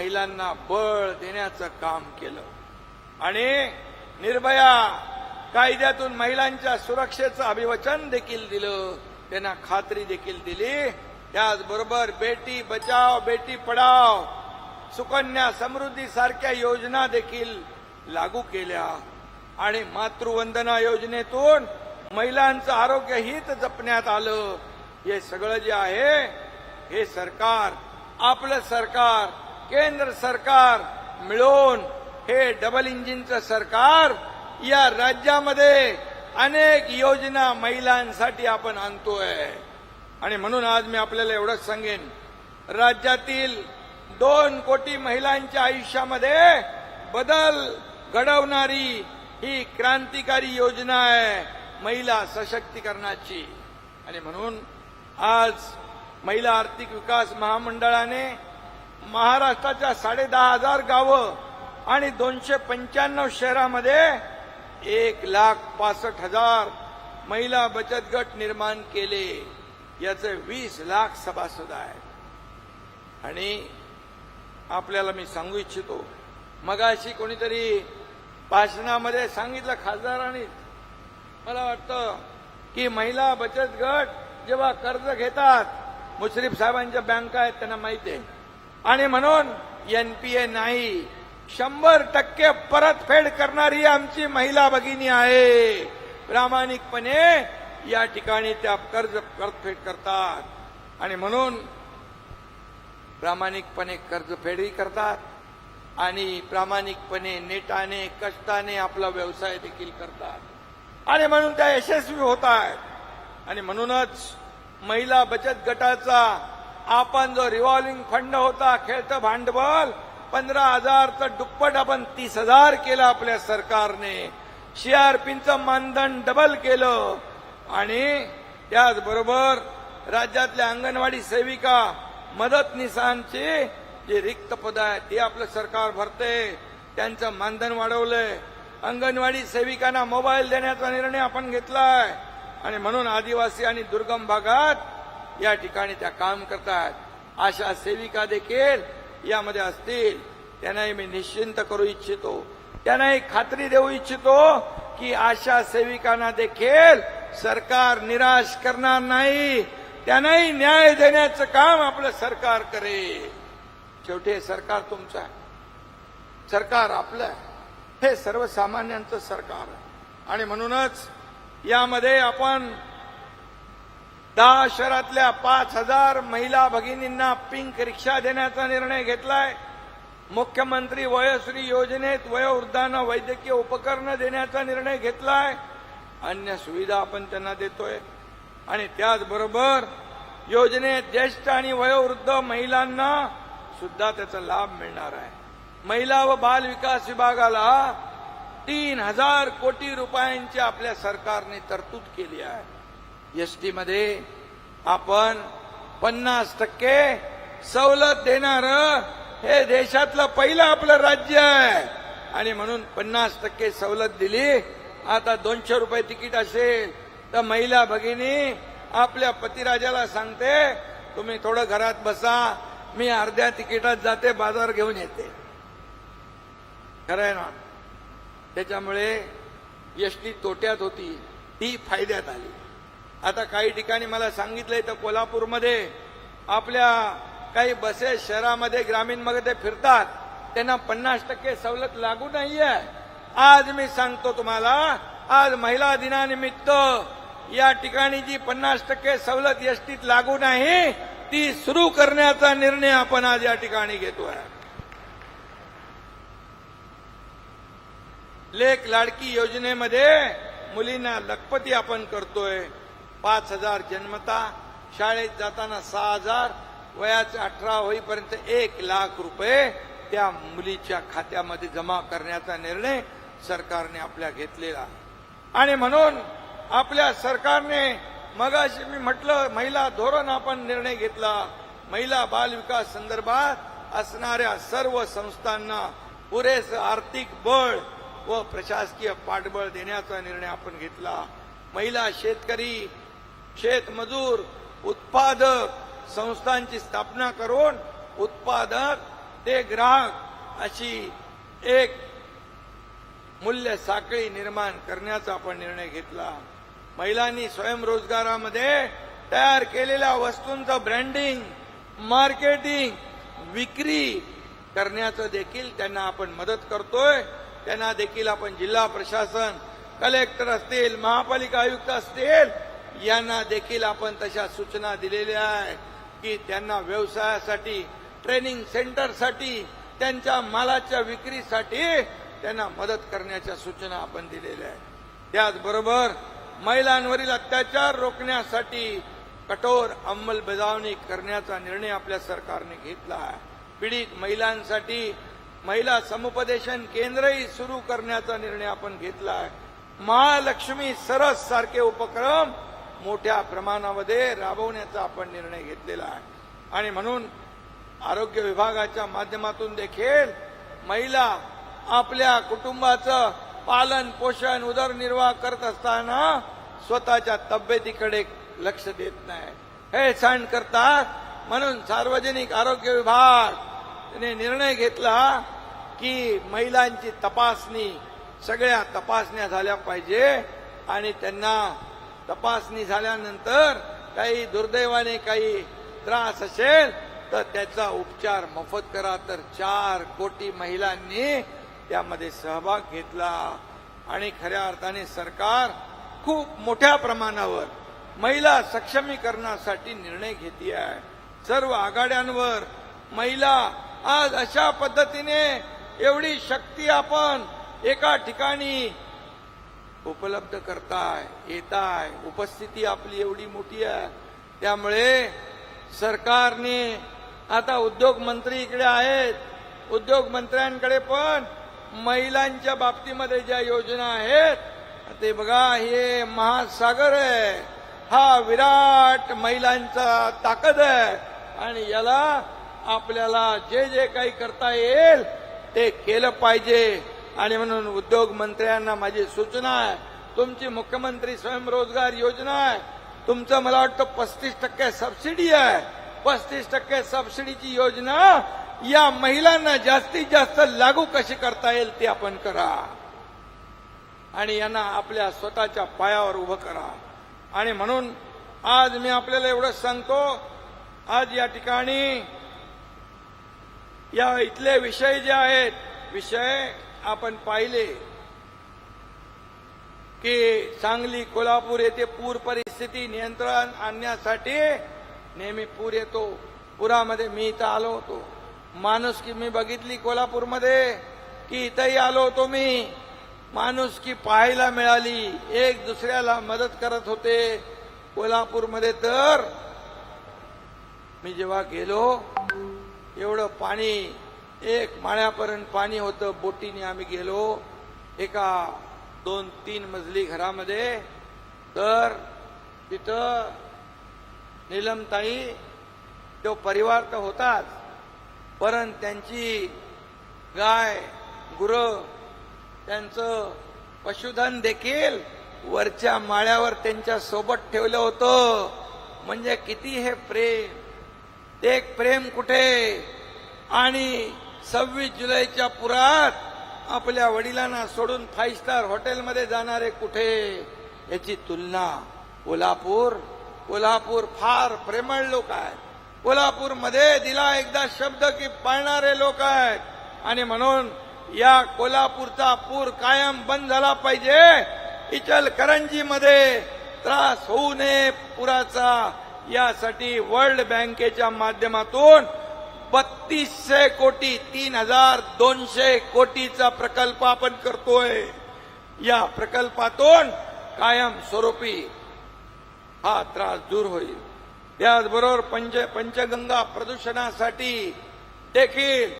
महिलांना बळ देण्याचं काम केलं. आणि निर्भया कायद्यातून महिलांच्या सुरक्षेचं अभिवचन देखील दिलं. त्यांना खात्री देखील दिली. त्याचबरोबर बेटी बचाव बेटी पढाव सुकन्या समृद्धी सारख्या योजना देखील लागू केल्या. आणि मातृवंदना योजनेतून महिलांचं आरोग्य हित जपण्यात आलं. हे सगळं जे आहे हे सरकार आपलं सरकार केंद्र सरकार मिळून हे डबल इंजिनचं सरकार या राज्यामध्ये अनेक योजना महिलांसाठी आपण आणतोय. आणि म्हणून आज मी आपल्याला एवढंच सांगेन राज्यातील दोन कोटी महिलांच्या आयुष्यामध्ये बदल घडवणारी ही क्रांतिकारी योजना आहे महिला सशक्तीकरणाची. आणि म्हणून आज महिला आर्थिक विकास महामंडळाने महाराष्ट्राच्या साडे दहा हजार गावं आणि दोनशे पंच्याण्णव शहरामध्ये एक लाख पासष्ट हजार महिला बचत गट निर्माण केले. याचे वीस लाख सभासद आहेत. आणि आपल्याला मी सांगू इच्छितो मगाशी कोणीतरी भाषणामध्ये सांगितलं खासदारांनी. मला वाटतं की महिला बचत गट जेव्हा कर्ज घेतात मुश्रीफ साहेबांच्या बँका आहेत त्यांना माहिती आहे. आणि म्हणून एनपीए नाही शंभर टक्के परतफेड करणारी आमची महिला भगिनी आहे. प्रामाणिकपणे या ठिकाणी त्या कर्ज परतफेड करतात. आणि म्हणून प्रामाणिकपणे कर्जफेडही करतात आणि प्रामाणिकपणे नेटाने कष्टाने आपला व्यवसाय देखील करतात. आणि म्हणून त्या यशस्वी होत आहेत आणि म्हणूनच महिला बचत गटाचा आपण जो रिव्हॉल्विंग फंड होता खेळतं भांडवल पंधरा हजारचं दुप्पट आपण तीस हजार केलं आपल्या सरकारने. सीआरपीचं मानधन डबल केलं. आणि त्याचबरोबर राज्यातल्या अंगणवाडी सेविका मदतनीसांचे जे रिक्त पद आहेत ते आपलं सरकार भरते त्यांचं मानधन वाढवलंय. अंगणवाडी सेविकांना मोबाईल देण्याचा निर्णय आपण घेतलाय. आणि म्हणून आदिवासी आणि दुर्गम भागात या ठिकाणी त्या काम करतात. अशा सेविका देखील यामध्ये असतील. त्यांनाही मी निश्चिंत करू इच्छितो. त्यांनाही खात्री देऊ इच्छितो की अशा सेविकांना देखील सरकार निराश करणार नाही. त्यांनाही न्याय देण्याचं काम आपलं सरकार करेल. शेवटी सरकार तुमचं आहे. सरकार आपलं आहे. हे सर्वसामान्यांचं सरकार आहे. आणि म्हणूनच यामध्ये आपण दहा शहरातल्या पाच हजार महिला भगिनींना पिंक रिक्षा देण्याचा निर्णय घेतलाय. मुख्यमंत्री वयश्री योजनेत वयोवृद्धांना वैद्यकीय उपकरणं देण्याचा निर्णय घेतलाय. अन्य सुविधा आपण त्यांना देतोय. आणि त्याचबरोबर योजनेत ज्येष्ठ आणि वयोवृद्ध महिलांना सुद्धा त्याचा लाभ मिळणार आहे. महिला व बाल विकास विभागाला तीन हजार कोटी रुपयांची आपल्या सरकारने तरतूद केली आहे. एसटी टीमध्ये आपण पन्नास टक्के सवलत देणार हे देशातलं पहिलं आपलं राज्य आहे. आणि म्हणून पन्नास टक्के सवलत दिली आता दोनशे रुपये तिकीट असेल तर महिला भगिनी आपल्या पतिराजाला सांगते तुम्ही थोडं घरात बसा मी अर्ध्या तिकिटात जाते बाजार घेऊन येते. खरं आहे ना? त्याच्यामुळे एसटी तोट्यात होती ती फायद्यात आली. आता काही ठिकाणी मला सांगितलंय तर कोल्हापूरमध्ये आपल्या काही बसेस शहरामध्ये ग्रामीण ते फिरतात. त्यांना पन्नास टक्के सवलत लागू नाहीये. आज मी सांगतो तुम्हाला आज महिला दिनानिमित्त या ठिकाणी जी पन्नास टक्के सवलत एसटीत लागू नाही ती सुरू करण्याचा निर्णय आपण आज या ठिकाणी घेतोय लेख लाडकी योजनेमध्ये मुलींना लखपती आपण करतोय. पाच हजार जन्मता शाळेत जाताना सहा हजार वयाचे अठरा होईपर्यंत एक लाख रुपये त्या मुलीच्या खात्यामध्ये जमा करण्याचा निर्णय सरकारने आपल्या घेतलेला आणि म्हणून आपल्या सरकारने मगाशी मी म्हटलं महिला धोरण आपण निर्णय घेतला. महिला बाल विकास संदर्भात असणाऱ्या सर्व संस्थांना पुरेसं आर्थिक बळ व प्रशासकीय पाठबळ देण्याचा निर्णय आपण घेतला. महिला शेतकरी शेतमजूर उत्पादक संस्थांची स्थापना करून उत्पादक ते ग्राहक अशी एक मूल्य साखळी निर्माण करण्याचा आपण निर्णय घेतला. महिलांनी स्वयंरोजगारामध्ये तयार केलेल्या वस्तूंचं ब्रँडिंग मार्केटिंग विक्री करण्याचं देखील त्यांना आपण मदत करतोय. त्यांना देखील आपण जिल्हा प्रशासन कलेक्टर असतील महापालिका आयुक्त असतील यांना देखील आपण तशा सूचना दिलेल्या आहे की त्यांना व्यवसायासाठी ट्रेनिंग सेंटरसाठी त्यांच्या मालाच्या विक्रीसाठी त्यांना मदत करण्याच्या सूचना आपण दिलेल्या आहेत. त्याचबरोबर महिलांवरील अत्याचार रोखण्यासाठी कठोर अंमलबजावणी करण्याचा निर्णय आपल्या सरकारने घेतला आहे. पीडित महिलांसाठी महिला समुपदेशन केंद्रही सुरू करण्याचा निर्णय आपण घेतला आहे. महालक्ष्मी सरस सारखे उपक्रम मोठ्या प्रमाणामध्ये राबवण्याचा आपण निर्णय घेतलेला आहे. आणि म्हणून आरोग्य विभागाच्या माध्यमातून देखील महिला आपल्या कुटुंबाचं पालन पोषण उदरनिर्वाह करत असताना स्वतःच्या तब्येतीकडे लक्ष देत नाही. हे सण करतात. म्हणून सार्वजनिक आरोग्य विभाग निर्णय घेतला की महिलांची तपासणी सगळ्या तपासण्या झाल्या पाहिजे आणि त्यांना तपासणी झाल्यानंतर काही दुर्दैवाने काही त्रास असेल तर त्याचा उपचार मोफत करा. तर चार कोटी महिलांनी त्यामध्ये सहभाग घेतला. आणि खऱ्या अर्थाने सरकार खूप मोठ्या प्रमाणावर महिला सक्षमीकरणासाठी निर्णय घेते आहे सर्व आघाड्यांवर महिला आज अशा पद्धतीने एवढी शक्ती आपण एका ठिकाणी उपलब्ध करताय येताय उपस्थिती आपली एवढी मोठी आहे. त्यामुळे सरकारने आता उद्योग मंत्री इकडे आहेत. उद्योग मंत्र्यांकडे पण महिलांच्या बाबतीमध्ये ज्या योजना आहेत ते बघा हे महासागर आहे. हा विराट महिलांचा ताकद आहे. आणि याला आपल्याला जे जे काही करता येईल ते केलं पाहिजे. आणि म्हणून उद्योग मंत्र्यांना माझी सूचना आहे. तुमची मुख्यमंत्री स्वयंरोजगार योजना आहे. तुमचं मला वाटतं पस्तीस टक्के सबसिडी आहे. पस्तीस टक्के सबसिडीची योजना या महिलांना जास्तीत जास्त लागू कशी करता येईल ते आपण करा. आणि यांना आपल्या स्वतःच्या पायावर उभं करा. आणि म्हणून आज मी आपल्याला एवढंच सांगतो आज या ठिकाणी या इथले विषय जे आहेत विषय आपण पाहिले की सांगली कोल्हापूर येथे पूर परिस्थिती नियंत्रण आणण्यासाठी नेहमी पूर येतो. पुरामध्ये मी इथं आलो होतो. माणूस की मी बघितली कोल्हापूरमध्ये की इथंही आलो होतो मी. माणूस की पाहायला मिळाली. एक दुसऱ्याला मदत करत होते. कोल्हापूरमध्ये तर मी जेव्हा गेलो एवढं पाणी एक माळ्यापर्यंत पाणी होतं बोटीने आम्ही गेलो. एका दोन तीन मजली घरामध्ये. तर तिथं निलमताई तो परिवार तर होताच परंतु त्यांची गाय गुरं त्यांचं पशुधन देखील वरच्या माळ्यावर त्यांच्यासोबत ठेवलं होतं. म्हणजे किती हे प्रेम. ते एक प्रेम कुठे? आणि सव्वीस जुलैच्या पुरात आपल्या वडिलांना सोडून फाईव्ह स्टार हॉटेलमध्ये जाणारे कुठे? याची तुलना कोल्हापूर. कोल्हापूर फार प्रेमळ लोक आहेत. कोल्हापूरमध्ये दिला एकदा शब्द की पाळणारे लोक आहेत. आणि म्हणून या कोल्हापूरचा पूर कायम बंद झाला पाहिजे. इचलकरंजीमध्ये त्रास होऊ नये पुराचा. यासाठी वर्ल्ड बँकेच्या माध्यमातून बत्तीसशे कोटी तीन हजार दोनशे कोटीचा प्रकल्प आपण करतोय. या प्रकल्पातून कायम स्वरूपी हा त्रास दूर होईल. त्याचबरोबर पंच पंचगंगा प्रदूषणासाठी देखील